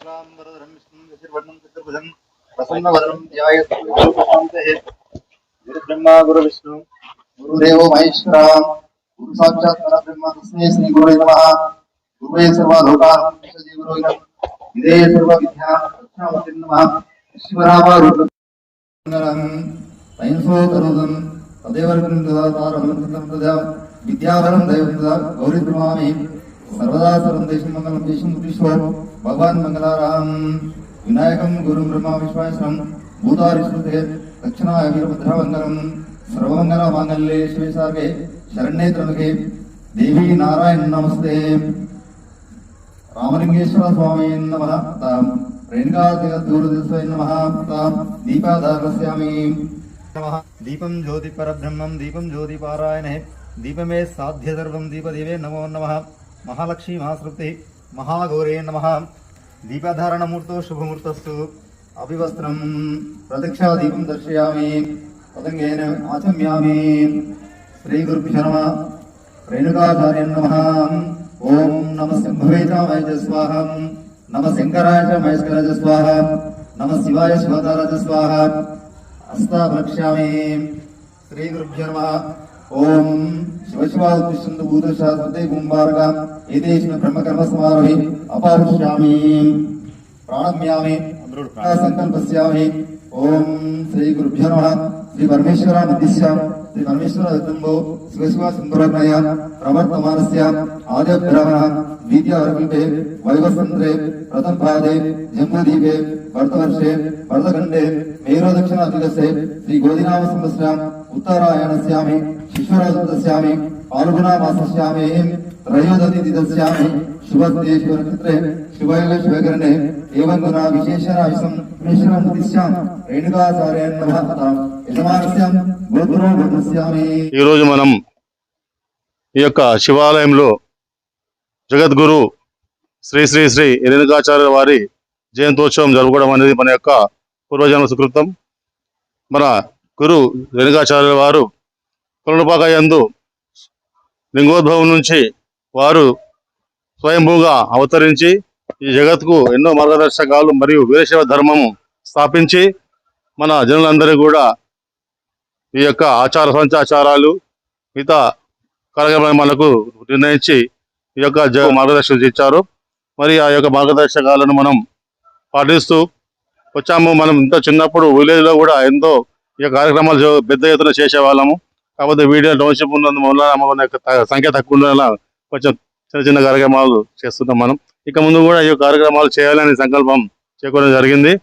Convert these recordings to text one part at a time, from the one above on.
వరదరం విష్ణుం యశిర్వర్ణం చతుర్భుజం ప్రసన్నవదనం ధ్యాయ గురుబ్రహ్మ గురు విష్ణు గురుదేవో మహేశ్వర గురు సాక్షాత్ పరబ్రహ్మ తస్మే శ్రీ గురువే నమ గురువే సర్వలోకానం జీవరోగిణం ఇదే సర్వ విజ్ఞానం దక్షిణామూర్తి నమ శివరామారూపం విద్యావరం దైవం గౌరీ ప్రమామి सर्वदा सर्वं देशं मङ्गलं देशं कृष्ण भगवान् मङ्गलाराम विनायकं गुरुं ब्रह्मा विश्वासं भूतारिश्रुते दक्षिणाय वीरभद्रमङ्गलं सर्वमङ्गलमाङ्गल्ये शिवे सार्गे शरण्ये त्र्यम्बके देवी नारायण नमस्ते రామలింగేశ్వర స్వామి నమ తాం రేణుకాదూరదిశై నమ తాం దీపాదారస్యామి నమః దీపం జ్యోతి పరబ్రహ్మం దీపం జ్యోతి పారాయణే దీపమే సాధ్య సర్వం దీపదేవే నమో నమః మహాలక్ష్మీ మహాసృప్తి మహాగౌరే నమ. దీపధారణమూర్తో శుభమూర్తస్సు అభివస్త్రం ప్రదక్షిణా దీపం దర్శయామి. పతంగేన ఆచమ్యామి. శ్రీ గురుభ్యో నమ. రేణుకాచార్య నమ. ఓం నమ సింహవే చ మహేజ స్వాహ. నమ శంకరాయ చ మహేశ్వర చ నమ శివాయ శివతార చ స్వాహ. హస్తాభక్ష్యామి శ్రీ గురుభ్యో నమ. ఓం శివ శివాత్తిష్టంతు భూతశాస్త్రే కుంభారక ఏతేష్ణ బ్రహ్మకర్మ సమారోహి అపారుష్యామి ప్రాణమ్యామి సంకల్పస్యామి ఓం శ్రీ గురుభ్యో నమ. శ్రీ పరమేశ్వర మధ్యస్య శ్రీ పరమేశ్వర వితంబో శివ శివ సుందరనయ ప్రవర్తమానస్య ఆద్య బ్రహ్మణ ద్వితీయవర్గల్పే వైవసంత్రే ప్రథమ పాదే జంబూదీపే భరతవర్షే భరతఖండే మేరో దక్షిణ దిగసే శ్రీ గోదినామ సంవత్సరం. ఉత్తరాయణస్యామి శిశురాజస్యామి పాల్గుణా మాసస్యామి త్రయోదశి దిదస్యామి శుభస్తే శివనక్షత్రే శివయోగ శివకరణే ఏవం గుణ విశేషణ విషం మిశ్రం యజమానస్యాం గురుగురో భద్రస్యామి ఈరోజు మనం ఈ యొక్క శివాలయంలో జగద్గురు శ్రీ శ్రీ శ్రీ రేణుకాచార్య వారి జయంతోత్సవం జరుపుకోవడం అనేది మన యొక్క పూర్వజన్మ సుకృతం. మన గురు రేణుకాచార్యుల వారు కొలనుపాక యందు లింగోద్భవం నుంచి వారు స్వయంభూగా అవతరించి ఈ జగత్కు ఎన్నో మార్గదర్శకాలు మరియు వీరశైవ ధర్మము స్థాపించి మన జనులందరూ కూడా ఈ యొక్క ఆచార సంచాచారాలు మిగతా కార్యక్రమాలకు నిర్ణయించి ఈ యొక్క జ మార్గదర్శకం ఇచ్చారు మరి ఆ యొక్క మార్గదర్శకాలను మనం పాటిస్తూ వచ్చాము. మనం ఇంత చిన్నప్పుడు విలేజ్లో కూడా ఎంతో ఈ కార్యక్రమాలు పెద్ద ఎత్తున చేసేవాళ్ళము. కాకపోతే వీడియో డౌన్షిప్ ఉన్నందు వల్ల మన యొక్క సంఖ్య తక్కువ ఉండేలా కొంచెం చిన్న చిన్న కార్యక్రమాలు చేస్తున్నాం మనం. ఇక ముందు కూడా ఈ యొక్క కార్యక్రమాలు చేయాలని సంకల్పం చేకోవడం జరిగింది.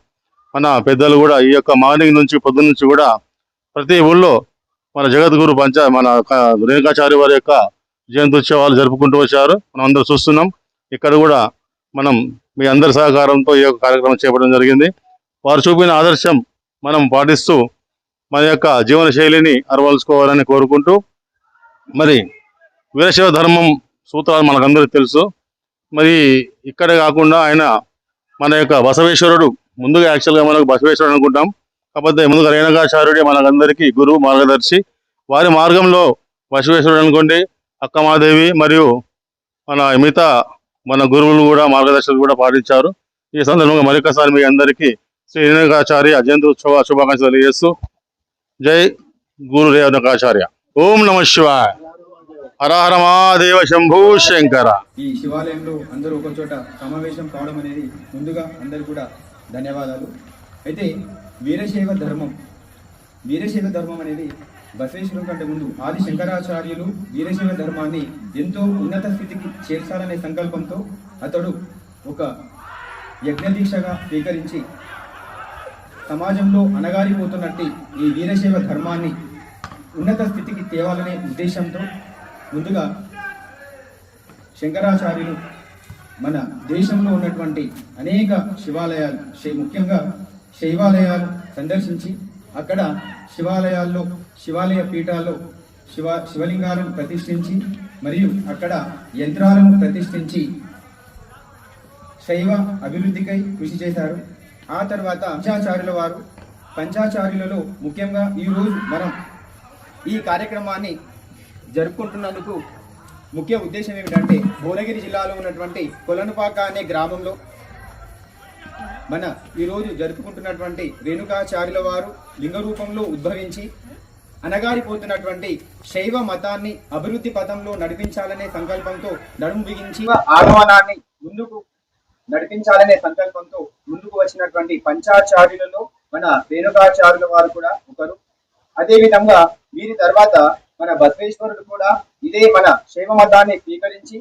మన పెద్దలు కూడా ఈ యొక్క మార్నింగ్ నుంచి పొద్దున్న నుంచి కూడా ప్రతి ఊళ్ళో మన జగద్గురు పంచ మన క- రేణుకాచార్య వారి యొక్క జయంతి ఉత్సవాలు జరుపుకుంటూ వచ్చారు. మనం అందరూ చూస్తున్నాం. ఇక్కడ కూడా మనం మీ అందరి సహకారంతో ఈ యొక్క కార్యక్రమం చేపట్టడం జరిగింది. వారు చూపిన ఆదర్శం మనం పాటిస్తూ మన యొక్క జీవన శైలిని అరవలుచుకోవాలని కోరుకుంటూ మరి వీరశైవ ధర్మం సూత్రాలు మనకందరికీ తెలుసు. మరి ఇక్కడే కాకుండా ఆయన మన యొక్క బసవేశ్వరుడు ముందుగా యాక్చువల్గా మనకు బసవేశ్వరుడు అనుకుంటాం. కాకపోతే ముందుగా రేణుకాచార్యుడే మనకందరికీ గురువు మార్గదర్శి. వారి మార్గంలో బసవేశ్వరుడు అనుకోండి అక్కమాదేవి మరియు మన మిగతా మన గురువులు కూడా మార్గదర్శకులు కూడా పాటించారు. ఈ సందర్భంగా మరొకసారి మీ అందరికీ శ్రీ రేణుగాచార్య జయంతి ఉత్సవ శుభాకాంక్షలు తెలియజేస్తూ జై గురు రేణుకాచార్య ఓం నమ శివాయ. హరహర మహాదేవ శంభూ శంకర. ఈ శివాలయంలో అందరూ ఒక చోట సమావేశం కావడం అనేది ముందుగా అందరు కూడా ధన్యవాదాలు. అయితే వీరశైవ ధర్మం వీరశైవ ధర్మం అనేది బసవేశ్వరం కంటే ముందు ఆది శంకరాచార్యులు వీరశైవ ధర్మాన్ని ఎంతో ఉన్నత స్థితికి చేర్చాలనే సంకల్పంతో అతడు ఒక యజ్ఞదీక్షగా స్వీకరించి సమాజంలో అణగారిపోతున్నట్టు ఈ వీరశైవ ధర్మాన్ని ఉన్నత స్థితికి తేవాలనే ఉద్దేశంతో ముందుగా శంకరాచార్యులు మన దేశంలో ఉన్నటువంటి అనేక శివాలయాలు శై- ముఖ్యంగా శైవాలయాలు సందర్శించి అక్కడ శివాలయాల్లో శివాలయ పీఠాల్లో శివ శివలింగాలను ప్రతిష్ఠించి మరియు అక్కడ యంత్రాలను ప్రతిష్ఠించి శైవ అభివృద్ధికై కృషి చేశారు. ఆ తర్వాత పంచాచార్యుల వారు పంచాచార్యులలో ముఖ్యంగా ఈరోజు మనం ఈ కార్యక్రమాన్ని జరుపుకుంటున్నందుకు ముఖ్య ఉద్దేశం ఏమిటంటే భువనగిరి జిల్లాలో ఉన్నటువంటి కొలనుపాక అనే గ్రామంలో మన ఈరోజు జరుపుకుంటున్నటువంటి రేణుకాచార్యుల వారు లింగ రూపంలో ఉద్భవించి అనగారిపోతున్నటువంటి శైవ మతాన్ని అభివృద్ధి పథంలో నడిపించాలనే సంకల్పంతో నడుము బిగించి ఆగమనాన్ని ముందుకు నడిపించాలనే సంకల్పంతో ముందుకు వచ్చినటువంటి పంచాచార్యులలో మన రేణుకాచార్యుల వారు కూడా ఒకరు. అదే విధంగా వీరి తర్వాత మన బసవేశ్వరుడు కూడా ఇదే మన శైవ మతాన్ని స్వీకరించి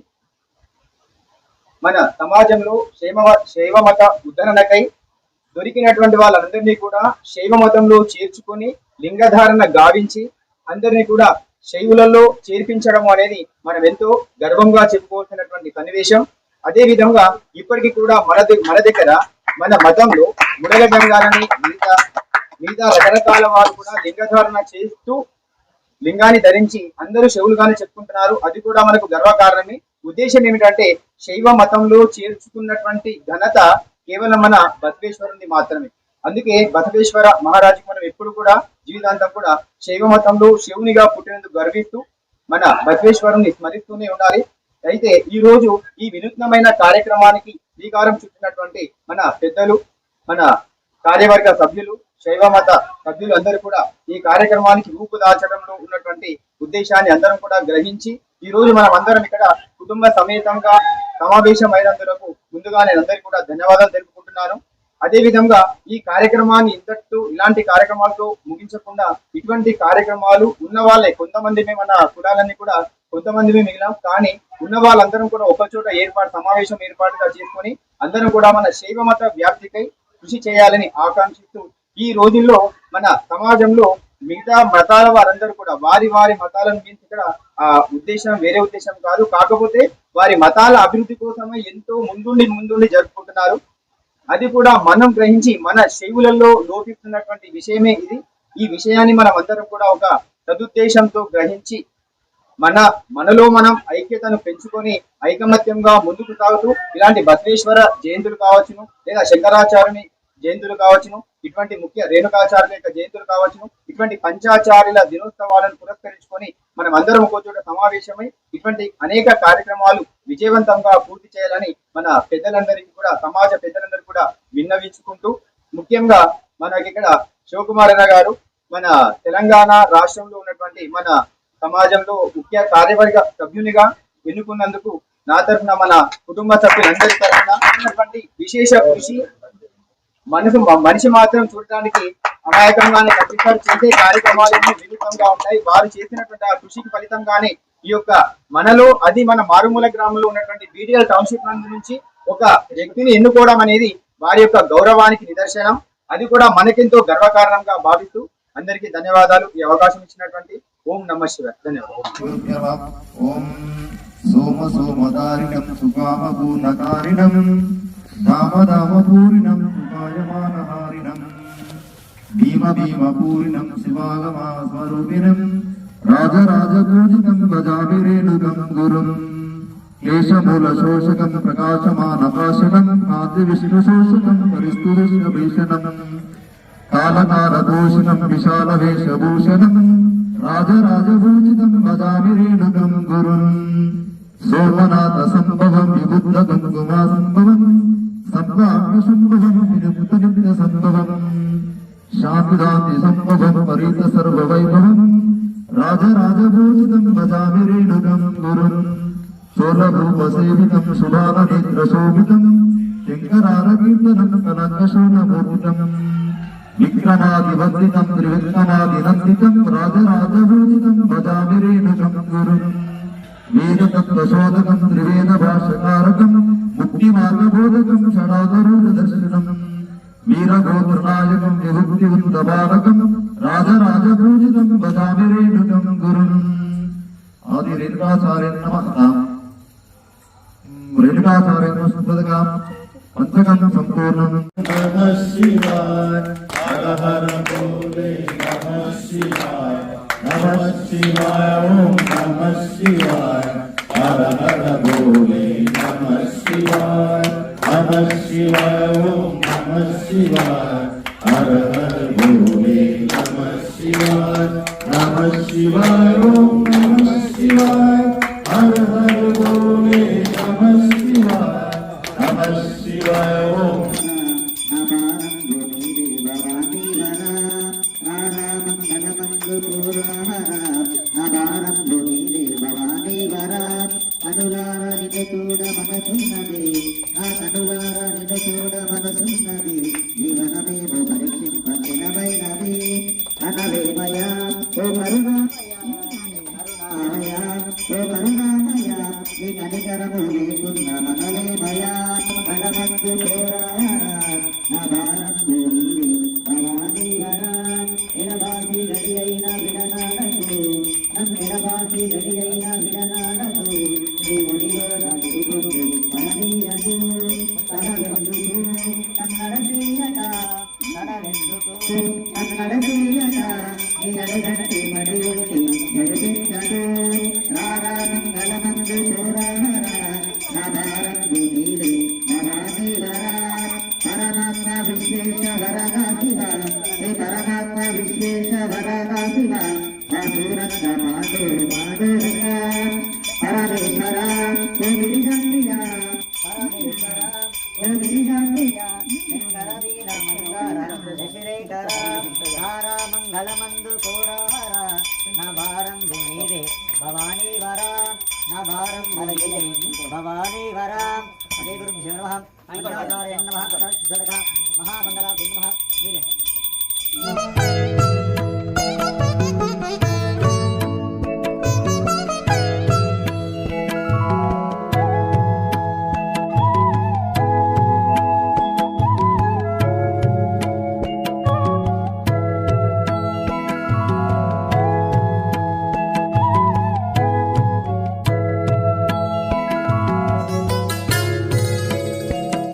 మన సమాజంలో శైవ శైవ మత ఉద్ధరణకై దొరికినటువంటి వాళ్ళందరినీ కూడా శైవ మతంలో చేర్చుకొని లింగధారణ గావించి అందరినీ కూడా శైవులలో చేర్పించడం అనేది మనం ఎంతో గర్వంగా చెప్పుకోవాల్సినటువంటి సన్నివేశం. అదే విధంగా ఇప్పటికీ కూడా మన మన దగ్గర మన మతంలో ముడల గంగాలని మిగతా మిగతా రకరకాల వారు కూడా లింగధారణ చేస్తూ లింగాన్ని ధరించి అందరూ శివులుగానే చెప్పుకుంటున్నారు. అది కూడా మనకు గర్వకారణమే. ఉద్దేశం ఏమిటంటే శైవ మతంలో చేర్చుకున్నటువంటి ఘనత కేవలం మన బసవేశ్వరుని మాత్రమే. అందుకే బసవేశ్వర మహారాజుకి మనం ఎప్పుడు కూడా జీవితాంతం కూడా శైవ మతంలో శివునిగా పుట్టినందుకు గర్విస్తూ మన బసవేశ్వరుని స్మరిస్తూనే ఉండాలి. అయితే ఈ రోజు ఈ వినూత్నమైన కార్యక్రమానికి శ్రీకారం చుట్టినటువంటి మన పెద్దలు మన కార్యవర్గ సభ్యులు శైవ మత సభ్యులు అందరూ కూడా ఈ కార్యక్రమానికి రూపుదాల్చడంలో ఉన్నటువంటి ఉద్దేశాన్ని అందరం కూడా గ్రహించి ఈ రోజు మనం అందరం ఇక్కడ కుటుంబ సమేతంగా సమావేశమైనందులకు ముందుగా నేను అందరికీ కూడా ధన్యవాదాలు తెలుపు అదే విధంగా ఈ కార్యక్రమాన్ని ఇంతటితో ఇలాంటి కార్యక్రమాలతో ముగించకుండా ఇటువంటి కార్యక్రమాలు ఉన్న వాళ్ళే కొంతమంది మన కులాలన్నీ కూడా కొంతమంది మిగిలాం. కానీ ఉన్న వాళ్ళందరం కూడా ఒక చోట ఏర్పాటు సమావేశం ఏర్పాటుగా చేసుకొని అందరం కూడా మన శైవ మత వ్యాప్తికై కృషి చేయాలని ఆకాంక్షిస్తూ ఈ రోజుల్లో మన సమాజంలో మిగతా మతాల వారందరూ కూడా వారి వారి మతాలను మించి ఇక్కడ ఆ ఉద్దేశం వేరే ఉద్దేశం కాదు. కాకపోతే వారి మతాల అభివృద్ధి కోసమే ఎంతో ముందుండి ముందుండి జరుపుకుంటున్నారు. అది కూడా మనం గ్రహించి మన శైవులలో లోపిస్తున్నటువంటి విషయమే ఇది. ఈ విషయాన్ని మనం అందరం కూడా ఒక సదుద్దేశంతో గ్రహించి మన మనలో మనం ఐక్యతను పెంచుకొని ఐకమత్యంగా ముందుకు సాగుతూ ఇలాంటి బసవేశ్వర జయంతులు కావచ్చును లేదా శంకరాచార్యుని జయంతులు కావచ్చును. ఇటువంటి ముఖ్య రేణుకాచార్యుల యొక్క జయంతులు కావచ్చును. ఇటువంటి పంచాచార్యుల దినోత్సవాలను పురస్కరించుకొని మనం అందరం ఒక చోట సమావేశమై ఇటువంటి అనేక కార్యక్రమాలు విజయవంతంగా పూర్తి చేయాలని మన పెద్దలందరికీ కూడా సమాజ పెద్దలందరూ కూడా విన్నవించుకుంటూ ముఖ్యంగా మనకి ఇక్కడ శివకుమార్ అన్న గారు మన తెలంగాణ రాష్ట్రంలో ఉన్నటువంటి మన సమాజంలో ముఖ్య కార్యవర్గ సభ్యునిగా ఎన్నుకున్నందుకు నా తరఫున మన కుటుంబ సభ్యులందరి తరఫున విశేష కృషి మనసు మనిషి మాత్రం చూడటానికి అమాయకంగానే కనిపిస్తారు చేసే కార్యక్రమాలన్నీ వినూతంగా ఉంటాయి. వారు చేసినటువంటి ఆ కృషికి ఫలితంగానే ఈ యొక్క మనలో అది మన మారుమూల గ్రామంలో ఉన్నటువంటి బీడిఎల్ టౌన్షిప్ నందు నుంచి ఒక వ్యక్తిని ఎన్నుకోవడం అనేది వారి యొక్క గౌరవానికి నిదర్శనం. అది కూడా మనకెంతో గర్వకారణంగా భావిస్తూ అందరికీ ధన్యవాదాలు. ఈ అవకాశం ఇచ్చినటువంటి ఓం నమ శివ ధన్యవాదాలు. ఓం సోమ భీమ భీమపూరిణం శివాగమా రాజరాజపూజితం భజామి రేణుకం గురుం కేశమూల శోషకం ప్రకాశమానపాశనం ఆది విష్ణు శోషకం పరిస్థితి భీషణం కాలకాలదోషణం విశాల వేషభూషణం రాజరాజభూషితం వదామి రేణుకం గురుం సోమనాథ సంభవం విబుద్ధ గంగుమా సంభవం సంభావ్య సంభవం వినుత నిత్య సంభవం శాంతిదాంతి సంభవం పరీత సర్వ వైభవం రాజరాజభూషితం వదామి రేణుకం గురుం సోలభూప సేవితం సుబాల నేత్ర శోభితం శంకరారకీర్తనం కలంకశూలమూర్తం വേദതത്വശോധകം ത്രിവേദ ഭാഷകാരകം മുക്തിമാർഗബോധകം ഷടാതരൂഢദർശനം വീരഗോത്രനായകം വിഭുക്തി ഉത്തപാലകം രാജരാജപൂജിതം വദാമിരേണുകം ഗുരും ആദിരേണുകാചാര്യൻ നമഃ രേണുകാചാര്യൻ നമസ്തകാം पंचकं संपूर्णं नमः शिवाय हर हर बोले नमः शिवाय நம சிவாய ஓம் நம சிவாய ஹர ஹர போலே நம சிவாய நம சிவாய ஓம் நம சிவாய ஹர ஹர போலே நம சிவாய நம சிவாய ஓம் நம சிவாய అభారంభు నీవే భవానీ వరాం అనులార నిన్ను చూడ మనసున్నది చూడ మనసున్నది జీవనమేమో పరీక్షింపమైనది అనవేమయా ఓ కరుణా ఓ కరుణామయ నీ కనికరము లేకున్న మనలేమయా మనమందు పోరారా నా భారంభు అయిన నన్ను గడి అయిన విడనాడదు దేవుడిలో ఒడిలో నడుచుకుంటూ మననీయకు తనవెందుకు కన్నడసీయట తనవెందుకు కన్నడసీయట నీ అడగంటి మడియుటి నడిపించడు రారా మంగళమందు మంగళమందు కోరార నా భారం భవానీ వరా నా భారం భవానీ వరా హరే గురుభ్యో నమః మంగళాచార్య నమః తదశుద్ధరక